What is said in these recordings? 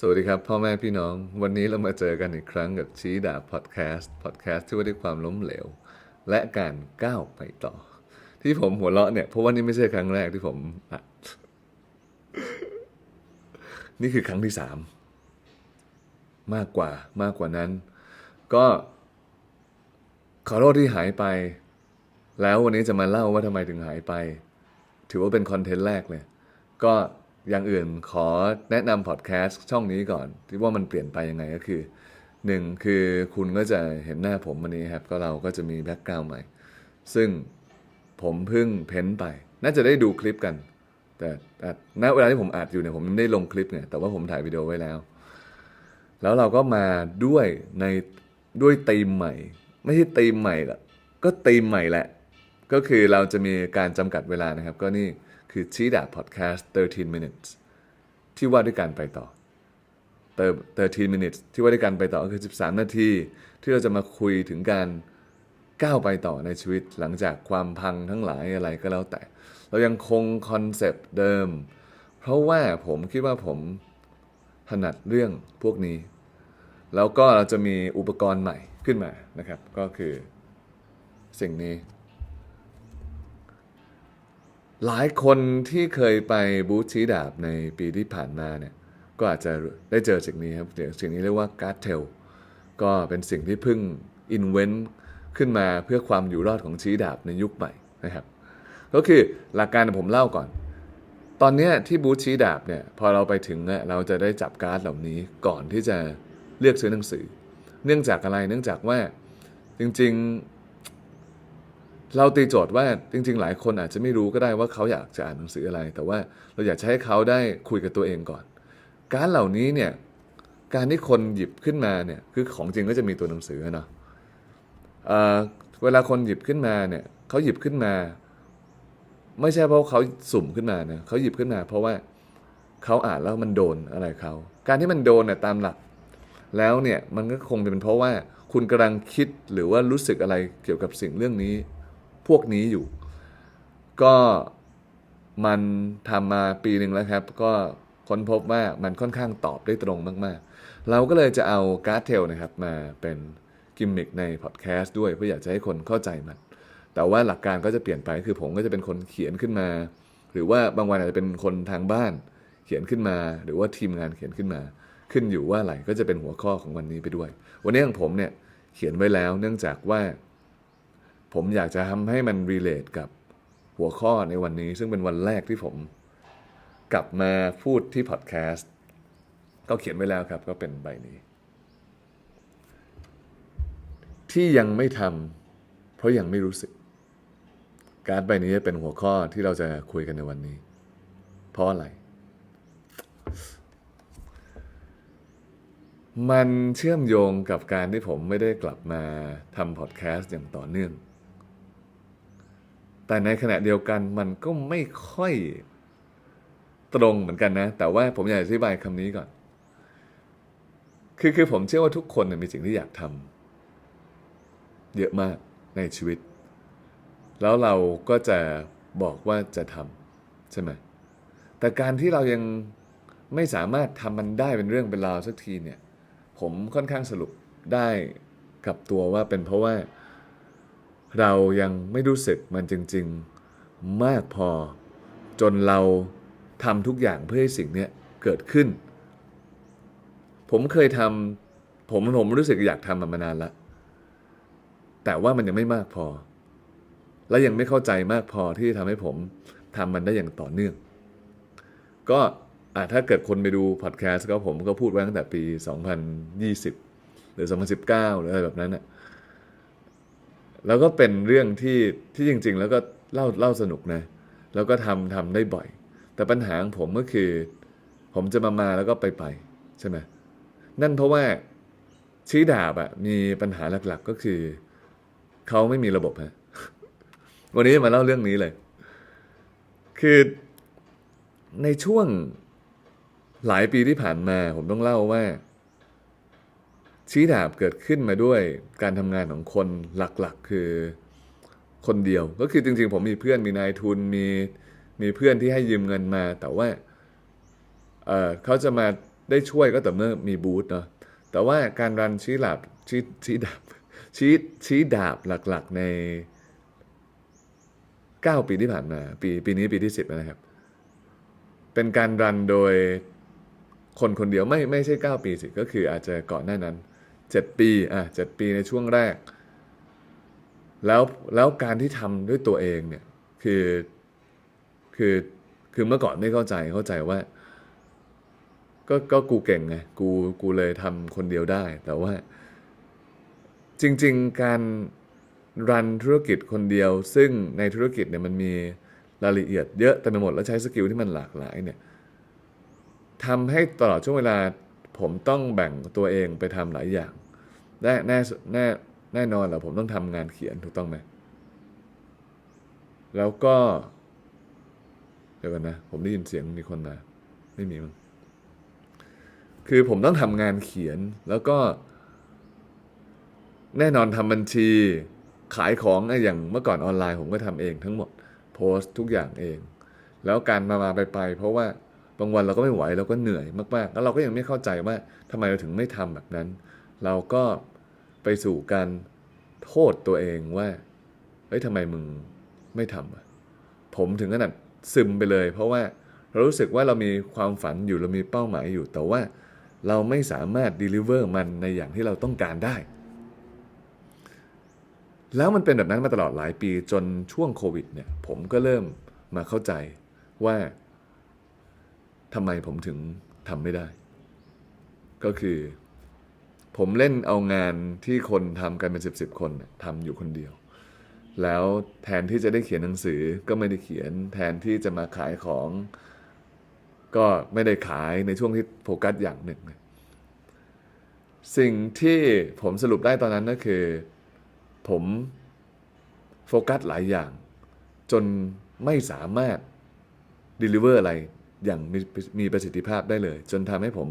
สวัสดีครับ พ่อแม่พี่น้อง วันนี้เรามาเจอกันอีกครั้งกับชี้ดาพอดแคสต์พอดแคสต์ที่ว่าด้วยความล้มเหลว และการก้าวไปต่อ ที่ผมหัวเราะเนี่ยเพราะว่านี่ไม่ใช่ครั้งแรกที่ผมอัดนี่คือครั้งที่สามมากกว่ามากกว่านั้น ก็ขอโทษที่หายไป แล้ววันนี้จะมาเล่าว่าทำไมถึงหายไป ถือว่าเป็นคอนเทนต์แรกเลย ก็ อย่างอื่นขอแนะนำพอดแคสต์ช่องนี้ก่อน ที่ว่ามันเปลี่ยนไปยังไงก็คือหนึ่งคือคุณก็จะเห็นหน้าผมวันนี้ครับ ก็เราก็จะมีแบ็กกราวด์ใหม่ ซึ่งผมเพิ่งเพ้นไป น่าจะได้ดูคลิปกัน แต่แตณเวลาที่ผมอัดอยู่เนี่ยผมไม่ได้ลงคลิปเนี่ยแต่ว่าผมถ่ายวิดีโอไว้แล้ว แล้วเราก็มาด้วยในด้วยธีมใหม่ ไม่ใช่ธีมใหม่หรอกก็ธีมใหม่แหละ ก็คือเราจะมีการจำกัดเวลานะครับ ก็นี่ คือชี้ดาพอดแคสต์ 13 minutes ที่ว่าด้วยการไปต่อเติม13 minutes ที่ว่าด้วยการไปต่อก็คือ 13 นาที ที่เราจะมาคุยถึงการก้าวไปต่อในชีวิตหลังจากความพังทั้งหลายอะไรก็แล้วแต่ เรายังคงคอนเซปต์เดิม เพราะว่าผมคิดว่าผมถนัดเรื่องพวกนี้ แล้วก็เราจะมีอุปกรณ์ใหม่ขึ้นมานะครับ ก็คือสิ่งนี้ หลายคนที่เคยไปบูธชี้ดาบในปีที่ผ่านมาเนี่ยก็อาจจะได้เจอสิ่งนี้ครับสิ่งนี้เรียกว่าการ์ดเทลก็เป็นสิ่งที่เพิ่งอินเวนต์ขึ้นมาเพื่อความอยู่รอดของชี้ดาบในยุคใหม่นะครับก็คือหลักการผมเล่าก่อน ตอนนี้ที่บูธชี้ดาบเนี่ยพอเราไปถึงเนี่ยเราจะได้จับการ์ดเหล่านี้ก่อนที่จะเลือกซื้อหนังสือ เนื่องจากอะไรเนื่องจากว่าจริงๆ เราตีโจทย์ว่าจริง ๆ หลายคนอาจจะไม่รู้ก็ได้ว่าเขาอยากจะอ่านหนังสืออะไร แต่ว่าเราอยากจะให้เขาได้คุยกับตัวเองก่อน การเหล่านี้เนี่ยการที่คนหยิบขึ้นมาเนี่ยคือของจริงก็จะมีตัวหนังสือเนาะเเวลาคนหยิบขึ้นมาเนี่ยเขาหยิบขึ้นมา ไม่ใช่เพราะเขาสุ่มขึ้นมานะเขาหยิบขึ้นมา เพราะว่าเขาอ่านแล้วมันโดนอะไรเขา การที่มันโดนเนี่ยตามหลัก แล้วเนี่ยมันก็คงจะเป็นเพราะว่าคุณกำลังคิดหรือว่ารู้สึกอะไรเกี่ยวกับสิ่งเรื่องนี้ พวกนี้อยู่ ก็มันทำมาปีหนึ่งแล้วครับ ก็ค้นพบว่ามันค่อนข้างตอบได้ตรงมาก ๆ เราก็เลยจะเอาการ์ดเทลนะครับมาเป็นกิมมิคในพอดแคสต์ด้วยเพื่ออยากจะให้คนเข้าใจมัน แต่ว่าหลักการก็จะเปลี่ยนไปคือผมก็จะเป็นคนเขียนขึ้นมา หรือว่าบางวันอาจจะเป็นคนทางบ้าน เขียนขึ้นมา หรือว่าทีมงานเขียนขึ้นมา ขึ้นอยู่ว่าอะไรก็จะเป็นหัวข้อของวันนี้ไปด้วย วันนี้ของผมเนี่ยเขียนไว้แล้วเนื่องจากว่า ผมอยากจะทำให้มันรีเลทกับหัวข้อในวันนี้ ซึ่งเป็นวันแรกที่ผมกลับมาพูดที่พอดแคสต์ก็เขียนไว้แล้วครับ ก็เป็นใบนี้ ที่ยังไม่ทำเพราะยังไม่รู้สึก การใบนี้เป็นหัวข้อที่เราจะคุยกันในวันนี้ เพราะอะไร มันเชื่อมโยงกับการที่ผมไม่ได้กลับมาทำพอดแคสต์อย่างต่อเนื่อง แต่ในขณะเดียวกันมันก็ไม่ค่อยตรงเหมือนกันนะ แต่ว่าผมอยากอธิบายคำนี้ก่อน คือคือผมเชื่อว่าทุกคนมีสิ่งที่อยากทำเยอะมากในชีวิต แล้วเราก็จะบอกว่าจะทำใช่ไหมแต่การที่เรายังไม่สามารถทำมันได้เป็นเรื่องเป็นราวสักทีเนี่ย ผมค่อนข้างสรุปได้กับตัวว่าเป็นเพราะว่า เรายังไม่รู้สึกมันจริง ๆมากพอ จนเราทำทุกอย่างเพื่อให้สิ่งนี้เกิดขึ้น ผมเคยทำผมผมรู้สึกอยากทำมันมานานล้วแต่ว่ามันยังไม่มากพอ และยังไม่เข้าใจมากพอที่ทำให้ผมทำมันได้อย่างต่อเนื่อง ก็ถ้าเกิดคนไปดูพอดแคสต์ก็ผมก็พูดไว้ตั้งแต่ปี 2020 หรือ 2019 หรืออะไรแบบนั้นน่ะ แล้วก็เป็นเรื่องที่ที่จริง ๆ แล้วก็เล่าเล่าสนุกนะ แล้วก็ทำทำได้บ่อย แต่ปัญหาของผมก็คือ ผมจะมามาแล้วก็ไปไปใช่ไหมนั่นเพราะว่าชี้ดาบอะมีปัญหาหลักๆก็คือเขาไม่มีระบบฮะวันนี้มาเล่าเรื่องนี้เลย คือในช่วงหลายปีที่ผ่านมา ผมต้องเล่าว่า ชี้ดาบเกิดขึ้นมาด้วยการทำงานของคนหลักๆ คือคนเดียว ก็คือจริง ๆ ผมมีเพื่อนมีนายทุนมีมีเพื่อนที่ให้ยืมเงินมา แต่ว่าเอ่อเขาจะมาได้ช่วยก็แต่เมื่อมีบูธเนาะแต่ว่าการรันชี้ดาบชี้ชี้ดาบชี้ชี้ดาบหลักๆใน 9 ปีที่ผ่านมา ปีปีนี้ปีที่ 10 นะครับ เป็นการรันโดยคนคนเดียวไม่ไม่ใช่ 9 ปีสิก็คืออาจจะก่อนหน้านั้น 7 ปีอะ7ปีในช่วงแรก แล้วแล้วการที่ทำด้วยตัวเองเนี่ยคือคือคือเมื่อก่อนไม่เข้าใจเข้าใจว่า ก็ก็กูเก่งไงกูกูเลยทำคนเดียวได้ แต่ว่า จริง ๆ การรันธุรกิจคนเดียว ซึ่งในธุรกิจเนี่ยมันมีรายละเอียดเยอะแต่ไปหมดแล้วใช้สกิลที่มันหลากหลายเนี่ยทำให้ตลอดช่วงเวลาผมต้องแบ่งตัวเองไปทำหลายอย่าง แน่แน่แน่แน่นอนแหละผมต้องทำงานเขียนถูกต้องไหมแล้วก็เดี๋ยวกันนะ ผมได้ยินเสียงมีคนมาไม่มีมั้งคือผมต้องทำงานเขียนแล้วก็ แน่นอนทำบัญชีขายของอะอย่างเมื่อก่อนออนไลน์ผมก็ทำเองทั้งหมดโพสต์ทุกอย่างเอง แล้วการมามาไปไปเพราะว่าบางวันเราก็ไม่ไหวเราก็เหนื่อยมากๆ แล้วเราก็ยังไม่เข้าใจว่าทำไมเราถึงไม่ทำแบบนั้น เราก็ ไปสู่การโทษตัวเองว่า เฮ้ยทำไมมึงไม่ทำผมถึงขนาดซึมไปเลย เพราะว่าเรารู้สึกว่าเรามีความฝันอยู่เรามีเป้าหมายอยู่ แต่ว่าเราไม่สามารถ deliver มันในอย่างที่เราต้องการได้ แล้วมันเป็นแบบนั้นมาตลอดหลายปีจนช่วงโควิดเนี่ย ผมก็เริ่มมาเข้าใจว่าทำไมผมถึงทำไม่ได้ ก็คือ ผมเล่นเอางานที่คนทำกันเป็นสิบสิบคนทำอยู่คนเดียว แล้วแทนที่จะได้เขียนหนังสือก็ไม่ได้เขียน แทนที่จะมาขายของ ก็ไม่ได้ขายในช่วงที่โฟกัสอย่างหนึ่ง สิ่งที่ผมสรุปได้ตอนนั้นก็คือ ผมโฟกัสหลายอย่าง จนไม่สามารถ deliver อะไรอย่างมมีประสิทธิภาพได้เลย จนทำให้ผม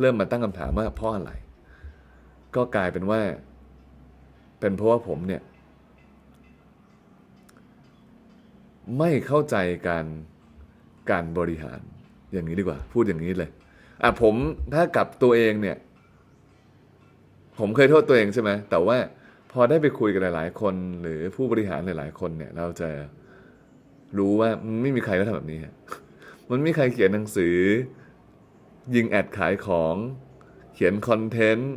เริ่มมาตั้งคำถามว่าเพราะอะไร ก็กลายเป็นว่า เป็นเพราะว่าผมเนี่ย ไม่เข้าใจการการบริหารอย่างนี้ดีกว่า พูดอย่างนี้เลยอะผมถ้ากับตัวเองเนี่ย ผมเคยโทษตัวเองใช่ไหมแต่ว่าพอได้ไปคุยกับหลาย ๆ คน หรือผู้บริหารหลาย ๆ คนเนี่ย เราจะรู้ว่าไม่มีใครก็ทำแบบนี้ฮะมันไม่มีใครเขียนหนังสือ ยิงแอดขายของ เขียนคอนเทนต์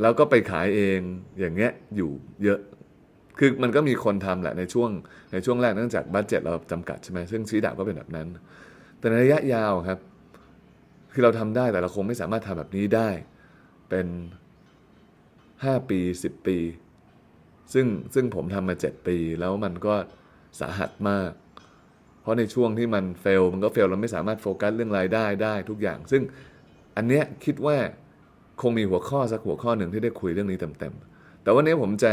แล้วก็ไปขายเองอย่างเงี้ยอยู่เยอะ คือมันก็มีคนทำแหละในช่วงในช่วงแรกเนื่องจากบัตเจ็ตเราจำกัดใช่ไหมซึ่งชีดาบก็เป็นแบบนั้น แต่ในระยะยาวครับ คือเราทำได้แต่เราคงไม่สามารถทำแบบนี้ได้เป็นห้าปีสิบปี ซึ่งซึ่งผมทำมาเจ็ดปี แล้วมันก็สาหัสมาก เพราะในช่วงที่มันเฟลมันก็เฟลเราไม่สามารถโฟกัสเรื่องรายได้ได้ทุกอย่าง ซึ่งอันเนี้ยคิดว่า คงมีหัวข้อสักหัวข้อหนึ่งที่ได้คุยเรื่องนี้เต็มๆ แต่วันนี้ผมจะ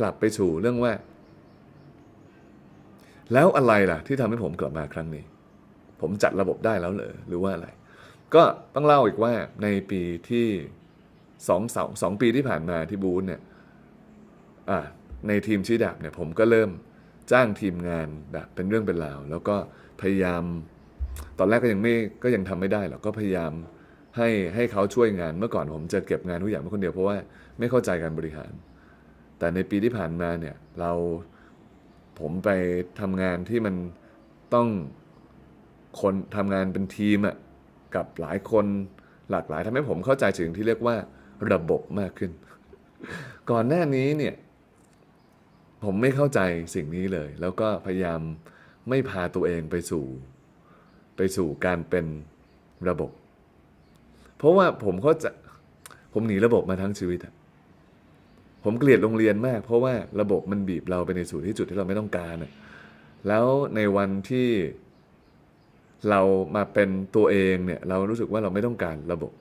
กลับไปสู่เรื่องว่า แล้วอะไรล่ะ ที่ทำให้ผมกลับมาครั้งนี้ ผมจัดระบบได้แล้วเหรอหรือว่าอะไร ก็ต้องเล่าอีกว่าในปีที่สองสองสองปีที่ผ่านมาที่บูธเนี่ยอ่าในทีมชี้ดาบเนี่ยผมก็เริ่มจ้างทีมงานแบบเป็นเรื่องเป็นราว แล้วก็พยายาม ตอนแรกก็ยังไม่ก็ยังทำไม่ได้หรอกก็พยายาม ให้ให้เขาช่วยงานเมื่อก่อนผมจะเก็บงานทุกอย่างเป็นคนเดียวเพราะว่าไม่เข้าใจการบริหาร แต่ในปีที่ผ่านมาเนี่ยเราผมไปทำงานที่มันต้องคนทำงานเป็นทีมอะกับหลายคนหลากหลายทำให้ผมเข้าใจถึงที่เรียกว่าระบบมากขึ้น ก่อนหน้านี้เนี่ยผมไม่เข้าใจสิ่งนี้เลย แล้วก็พยายามไม่พาตัวเองไปสู่ ไปสู่การเป็นระบบ เพราะว่าผมเข้าใจผมหนีระบบมาทั้งชีวิตอะผมเกลียดโรงเรียนมาก เพราะว่าระบบมันบีบเราไปในสู่ที่จุดที่เราไม่ต้องการอะแล้วในวันที่เรามาเป็นตัวเองเนี่ยเรารู้สึกว่าเราไม่ต้องการระบบ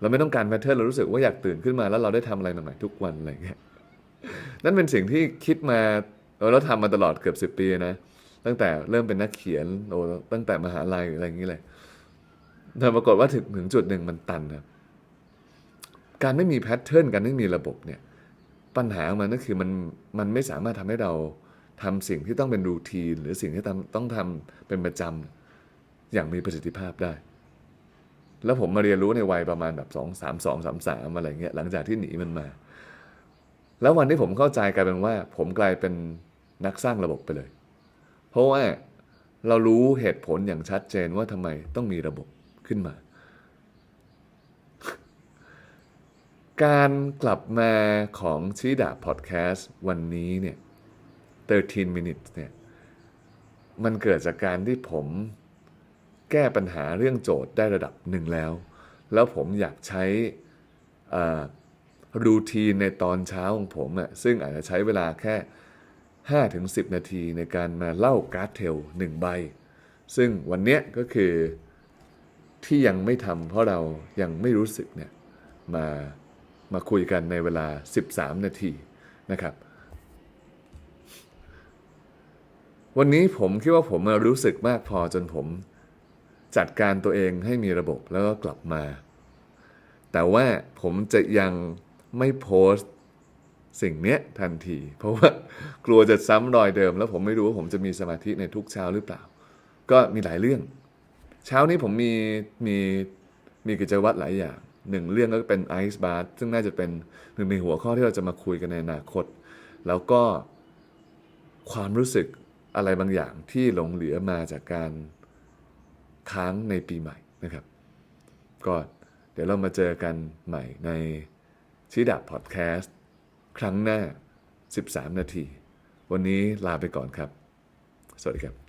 เราไม่ต้องการแพทเทิร์นเรารู้สึกว่าอยากตื่นขึ้นมา แล้วเราได้ทำอะไรใหม่ๆทุกวันอะไรเงี้ยนั่นเป็นสิ่งที่คิดมาเออแล้วทำมาตลอดเกือบสิบปีนะตั้งแต่เริ่มเป็นนักเขียนโอ้ตั้งแต่มหาลัยอะไรอย่างนี้เลย แต่ปรากฏว่าถึงถึงจุดหนึ่งมันตันครับการไม่มีแพทเทิร์นการไม่มีระบบเนี่ยปัญหาของมันก็คือมันมันไม่สามารถทำให้เราทำสิ่งที่ต้องเป็นรูทีน หรือสิ่งที่ต้องทำเป็นประจอย่างมีประสิทธิภาพได้ แล้วผมมาเรียนรู้ในวัยประมาณแบบสองสามสองสามสามอะไรเงี้ยหลังจากที่หนีมันมา แล้ววันที่ผมเข้าใจกลายเป็นว่า ผมกลายเป็นนักสร้างระบบไปเลย เพราะว่าเรารู้เหตุผลอย่างชัดเจนว่าทำไมต้องมีระบบ ขึ้นมา การกลับมาของชีดาพอดแคสต์วันนี้เนี่ย13 minutes เนี่ยมันเกิดจากการที่ผมแก้ปัญหาเรื่องโจทย์ได้ระดับหนึ่งแล้ว แล้วผมอยากใช้รูทีนในตอนเช้าของผมอะซึ่งอาจจะใช้เวลาแค่ 5-10 นาทีในการมาเล่าการ์ดเทลหนึ่งใบ ซึ่งวันเนี้ยก็คือ ที่ยังไม่ทำเพราะเรายังไม่รู้สึกเนี่ยมามาคุยกันในเวลา 13 นาทีนะครับ วันนี้ผมคิดว่าผมมารู้สึกมากพอจนผมจัดการตัวเองให้มีระบบแล้วก็กลับมา แต่ว่าผมจะยังไม่โพสต์สิ่งเนี้ยทันที เพราะว่ากลัวจะซ้ำรอยเดิม แล้วผมไม่รู้ว่าผมจะมีสมาธิในทุกเช้าหรือเปล่า ก็มีหลายเรื่อง เช้านี้ผมมีมีมีกิจวัตรหลายอย่างหนึ่งเรื่องก็เป็นไอซ์บาร์ซึ่งน่าจะเป็นหนึ่งในหัวข้อที่เราจะมาคุยกันในอนาคต แล้วก็ความรู้สึกอะไรบางอย่างที่หลงเหลือมาจากการค้างในปีใหม่นะครับก็เดี๋ยวเรามาเจอกันใหม่ในชิดาพอดแคสต์ครั้งหน้า 13 นาที วันนี้ลาไปก่อนครับ สวัสดีครับ